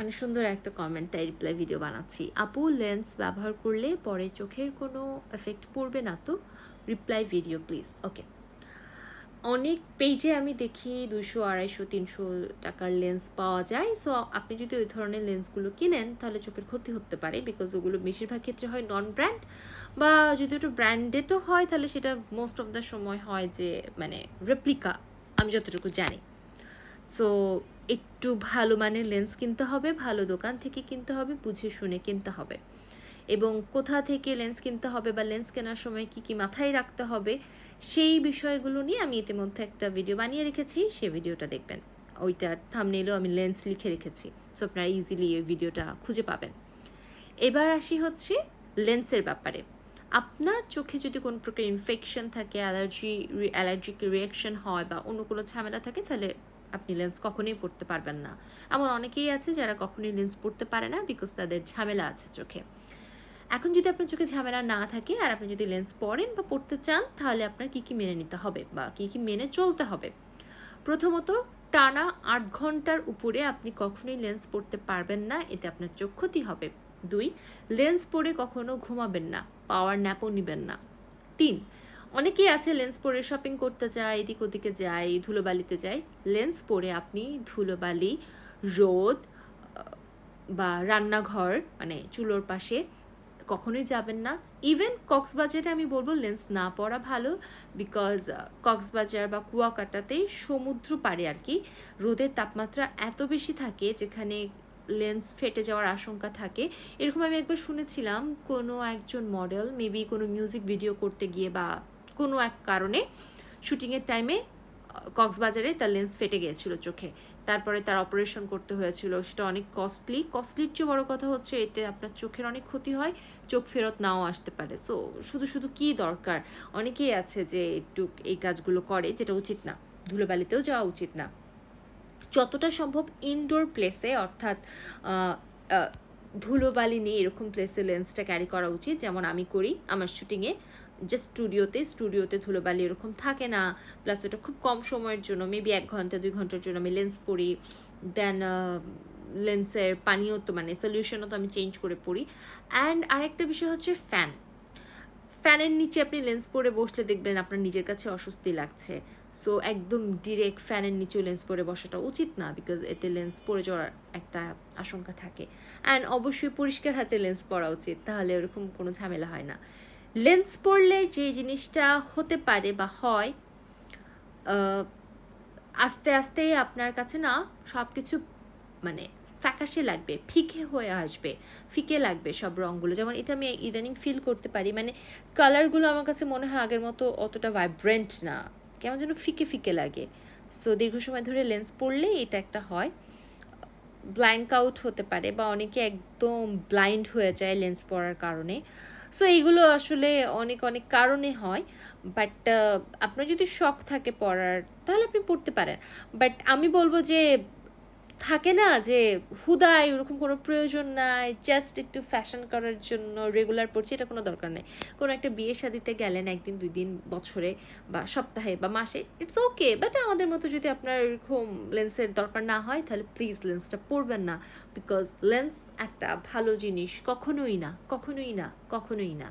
অনেক সুন্দর একটা কমেন্ট তাই রিপ্লাই ভিডিও বানাচ্ছি। আপু লেন্স ব্যবহার করলে পরে চোখের কোনো এফেক্ট পড়বে না তো? রিপ্লাই ভিডিও প্লিজ ওকে অনেক পেজে আমি দেখি দুশো আড়াইশো, তিনশো টাকার লেন্স পাওয়া যায়। সো আপনি যদি ওই ধরনের লেন্সগুলো কিনেন, তাহলে চোখের ক্ষতি হতে পারে বিকজ ওগুলো বেশিরভাগ ক্ষেত্রে হয় নন ব্র্যান্ড বা যদি একটু ব্র্যান্ডেডও হয়, তাহলে সেটা মোস্ট অফ দ্য সময় হয় যে মানে রেপ্লিকা আমি যতটুকু জানি। সো একটু ভালো মানের লেন্স কিনতে হবে, ভালো দোকান থেকে কিনতে হবে, বুঝে শুনে কিনতে হবে। এবং কোথা থেকে লেন্স কিনতে হবে বা লেন্স কেনার সময় কি কি মাথায় রাখতে হবে, সেই বিষয়গুলো নিয়ে আমি ইতিমধ্যে একটা ভিডিও বানিয়ে রেখেছি সেই ভিডিওটা দেখবেন। ওইটার থামনেলেও আমি লেন্স লিখে রেখেছি সো আপনারা ইজিলি ওই ভিডিওটা খুঁজে পাবেন। এবার আসি হচ্ছে লেন্সের ব্যাপারে। আপনার চোখে যদি কোনো প্রকার ইনফেকশন থাকে অ্যালার্জি অ্যালার্জিক রিয়াকশন হয় বা অন্য কোনো ঝামেলা থাকে, তাহলে আপনি লেন্স কখনোই পড়তে পারবেন না। এমন অনেকেই আছে যারা কখনোই লেন্স পড়তে পারে না বিকজ তাদের ঝামেলা আছে চোখে। এখন যদি আপনার চোখে ঝামেলা না থাকে আর আপনি যদি লেন্স পরেন বা পড়তে চান, তাহলে আপনার কী কী মেনে নিতে হবে বা কী কী মেনে চলতে হবে? প্রথমত, টানা আট ঘণ্টার উপরে আপনি কখনোই লেন্স পড়তে পারবেন না, এতে আপনার চোখ ক্ষতি হবে। দুই লেন্স পরে কখনো ঘুমাবেন না পাওয়ার ন্যাপও নেবেন না। তিন অনেকেই আছে লেন্স পরে শপিং করতে যায়, এদিক ওদিকে যায়, ধুলোবালিতে যায়। লেন্স পরে আপনি ধুলোবালি, রোদ বা রান্নাঘর মানে চুলোর পাশে কখনোই যাবেন না। ইভেন কক্সবাজারে আমি বলব লেন্স না পরা ভালো বিকজ কক্সবাজার বা কুয়াকাটাতেই সমুদ্র পারে আর কি রোদের তাপমাত্রা এত বেশি থাকে যেখানে লেন্স ফেটে যাওয়ার আশঙ্কা থাকে। এরকম আমি একবার শুনেছিলাম কোনো একজন মডেল মেবি কোনো মিউজিক ভিডিও করতে গিয়ে বা কোনো এক কারণে শুটিংয়ের টাইমে কক্সবাজারে তার লেন্স ফেটে গিয়েছিল চোখে। তারপরে তার অপারেশন করতে হয়েছিল, সেটা অনেক কস্টলি কস্টলির চেয়ে বড় কথা হচ্ছে, এতে আপনার চোখের অনেক ক্ষতি হয়, চোখ ফেরত নাও আসতে পারে। সো শুধু শুধু কি দরকার? অনেকেই আছে যে একটু এই কাজগুলো করে, যেটা উচিত না। ধুলোবালিতেও যাওয়া উচিত না। যতটা সম্ভব ইনডোর প্লেসে অর্থাৎ ধুলোবালি নিয়ে এরকম প্লেসে লেন্সটা ক্যারি করা উচিত। যেমন আমি করি, আমার শুটিংয়ে জাস্ট স্টুডিওতে স্টুডিওতে ধুলোবালি এরকম থাকে না। প্লাস ওটা খুব কম সময়ের জন্য মেবি এক ঘণ্টা, দুই ঘণ্টার জন্য আমি লেন্স পরি। দেন লেন্সের পানিও তো মানে সলিউশনও তো আমি চেঞ্জ করে পড়ি অ্যান্ড আরেকটা বিষয় হচ্ছে ফ্যান ফ্যানের নিচে আপনি লেন্স পরে বসলে দেখবেন আপনার নিজের কাছে অস্বস্তি লাগছে। সো একদম ডিরেক্ট ফ্যানের নিচেও লেন্স পরে বসাটা উচিত না বিকজ এতে লেন্স পরে যাওয়ার একটা আশঙ্কা থাকে। অ্যান্ড অবশ্যই পরিষ্কার হাতে লেন্স পরা উচিত, তাহলে ওরকম কোনো ঝামেলা হয় না। লেন্স পরলে যে জিনিসটা হতে পারে বা হয় আস্তে আস্তে আপনার কাছে না সব কিছু মানে ফ্যাকাশে লাগবে, ফিকে হয়ে আসবে, ফিকে লাগবে সব রঙগুলো যেমন এটা আমি ইদানিং ফিল করতে পারি মানে কালারগুলো আমার কাছে মনে হয় আগের মতো অতটা ভাইব্রেন্ট না, কেমন যেন ফিকে ফিকে লাগে। সো দীর্ঘ সময় ধরে লেন্স পরলে এটা একটা হয়। ব্ল্যাঙ্ক আউট হতে পারে বা অনেকে একদম ব্লাইন্ড হয়ে যায় লেন্স পরার কারণে। সো এইগুলো আসলে অনেক অনেক কারণে হয়। বাট আপনার যদি শখ থাকে পড়ার, তাহলে আপনি পড়তে পারেন। বাট আমি বলব যে থাকে না যে হুদায় ওরকম কোনো প্রয়োজন নাই জাস্ট একটু ফ্যাশন করার জন্য রেগুলার পড়ছি এটা কোনো দরকার নেই। কোনো একটা বিয়ে শাদিতে গেলেন একদিন, দুই দিন, বছরে বা সপ্তাহে বা মাসে ইটস ওকে বাট আমাদের মতো যদি আপনার এরকম লেন্সের দরকার না হয়, তাহলে প্লিজ লেন্সটা পরবেন না বিকজ লেন্স একটা ভালো জিনিস, কখনোই না কখনোই না কখনোই না।